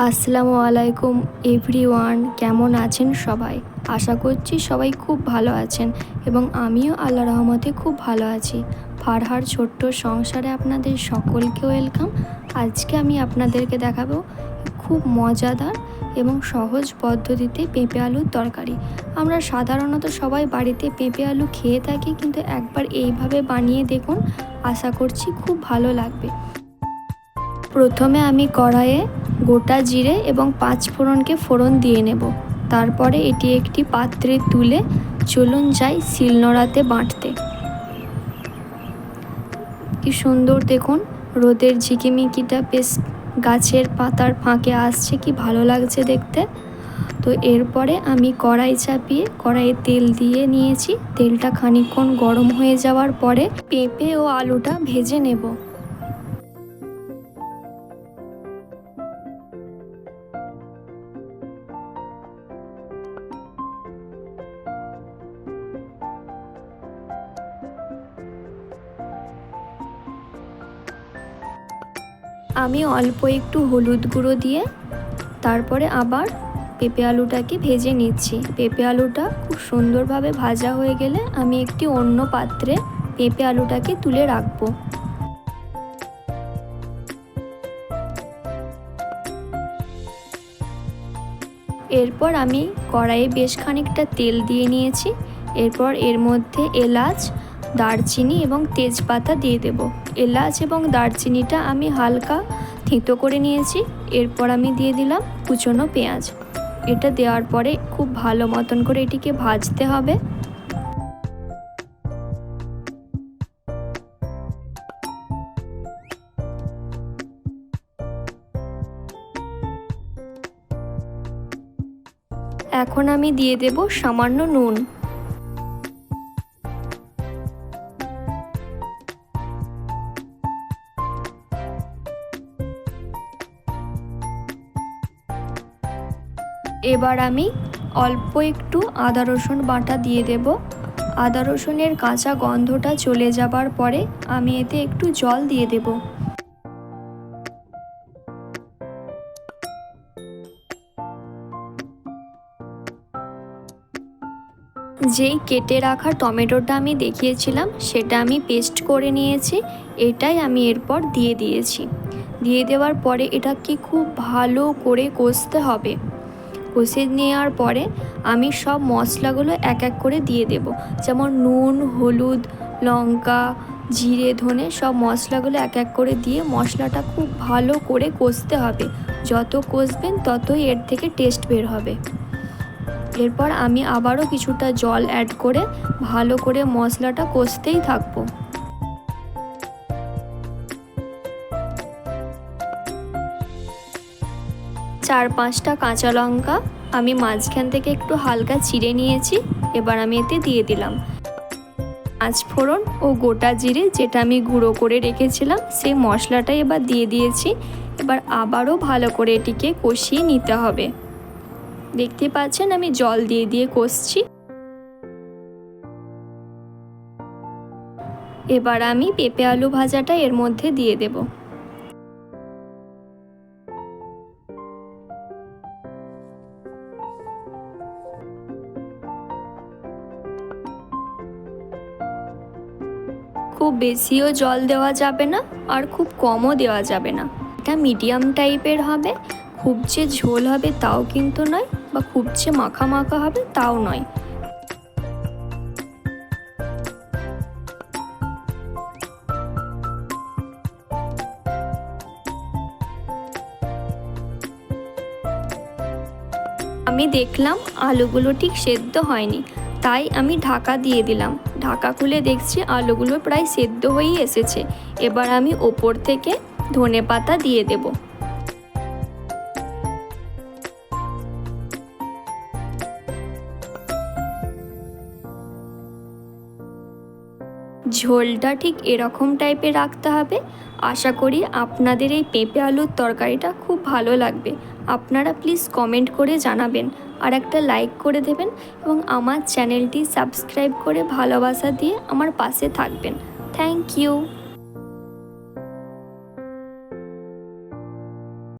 আসসালামু আলাইকুম এভরিওয়ান, কেমন আছেন সবাই? আশা করছি সবাই খুব ভালো আছেন এবং আমিও আল্লাহ রহমতে খুব ভালো আছি। ফারহার ছোট্ট সংসারে আপনাদের সকলকে ওয়েলকাম। আজকে আমি আপনাদেরকে দেখাবো খুব মজাদার এবং সহজ পদ্ধতিতে পেঁপে আলুর তরকারি। আমরা সাধারণত সবাই বাড়িতে পেঁপে আলু খেয়ে থাকি, কিন্তু একবার এইভাবে বানিয়ে দেখুন, আশা করছি খুব ভালো লাগবে। প্রথমে আমি কড়াইয়ে গোটা জিরে এবং পাঁচ ফোড়নকে ফোড়ন দিয়ে নেব। তারপরে এটি একটি পাত্রে তুলে চলুন যাই শিলনোড়াতে বাঁটতে। কি সুন্দর দেখুন, রোদের ঝিকিমিকিটা বেশ গাছের পাতার ফাঁকে আসছে, কি ভালো লাগছে দেখতে। তো এরপরে আমি কড়াই চাপিয়ে কড়াইয়ে তেল দিয়ে নিয়েছি। তেলটা খানিকক্ষণ গরম হয়ে যাওয়ার পরে পেঁপে ও আলুটা ভেজে নেব। আমি অল্প একটু হলুদ গুঁড়ো দিয়ে তারপরে আবার পেঁপে আলুটাকে ভেজে নিচ্ছি। পেঁপে আলুটা খুব সুন্দরভাবে ভাজা হয়ে গেলে আমি একটি অন্য পাত্রে পেঁপে আলুটাকে তুলে রাখব। এরপর আমি কড়াইয়ে বেশ খানিকটা তেল দিয়ে নিয়েছি। এরপর এর মধ্যে এলাচ দারচিনি এবং তেজপাতা দিয়ে দেব। এলাচ এবং দারচিনিটা আমি হালকা থেঁতো করে নিয়েছি। এরপর আমি দিয়ে দিলাম কুচনো পেঁয়াজ। এটা দেওয়ার পরে খুব ভালো মতন করে এটিকে ভাজতে হবে। এখন আমি দিয়ে দেব সামান্য নুন। এবার আমি অল্প একটু আদা রসুন বাটা দিয়ে দেব। আদা রসুনের কাঁচা গন্ধটা চলে যাবার পরে আমি এতে একটু জল দিয়ে দেব। যেই কেটে রাখা টমেটোটা আমি দেখিয়েছিলাম, সেটা আমি পেস্ট করে নিয়েছি, এটাই আমি এরপর দিয়ে দিয়েছি। দিয়ে দেওয়ার পরে এটাকে খুব ভালো করে কষতে হবে। কষে নেওয়ার পরে আমি সব মশলাগুলো এক এক করে দিয়ে দেব। যেমন নুন, হলুদ, লঙ্কা, জিরে, ধনে সব মশলাগুলো এক এক করে দিয়ে মশলাটা খুব ভালো করে কষতে হবে। যত কষবেন ততই এর থেকে টেস্ট বের হবে। এরপর আমি আবারও কিছুটা জল অ্যাড করে ভালো করে মশলাটা কষতেই থাকব। চার পাঁচটা কাঁচা লঙ্কা আমি মাঝখান থেকে একটু হালকা চিড়ে নিয়েছি, এবার আমি এতে দিয়ে দিলাম। পাঁচ ফোড়ন ও গোটা জিরে যেটা আমি গুঁড়ো করে রেখেছিলাম, সেই মশলাটা এবার দিয়ে দিয়েছি। এবার আবারও ভালো করে এটিকে কষিয়ে নিতে হবে। দেখতে পাচ্ছেন আমি জল দিয়ে দিয়ে কষছি। এবার আমি পেঁপে আলু ভাজাটা এর মধ্যে দিয়ে দেবো। খুব বেশিও জল দেওয়া যাবে না আর খুব কমও দেওয়া যাবে না। এটা মিডিয়াম টাইপের হবে, খুব যে ঝোল হবে তাও কিন্তু নয় বা খুব যে মাখা মাখা হবে তাও নয়। আমি দেখলাম আলুগুলো ঠিক সেদ্ধ হয়নি। তাই আমি ঢাকা দিয়ে দিলাম। ঢাকা খুলে দেখছি আলুগুলো প্রায় সেদ্ধ হয়েই এসেছে। এবার আমি ওপর থেকে ধনে পাতা দিয়ে দেব। ঝোলটা ঠিক এরকম টাইপে রাখতে হবে। আশা করি আপনাদের এই পেঁপে আলুর তরকারিটা খুব ভালো লাগবে। আপনারা প্লিজ কমেন্ট করে জানাবেন আর একটা লাইক করে দেবেন এবং আমার চ্যানেলটি সাবস্ক্রাইব করে ভালোবাসা দিয়ে আমার পাশে থাকবেন। Thank you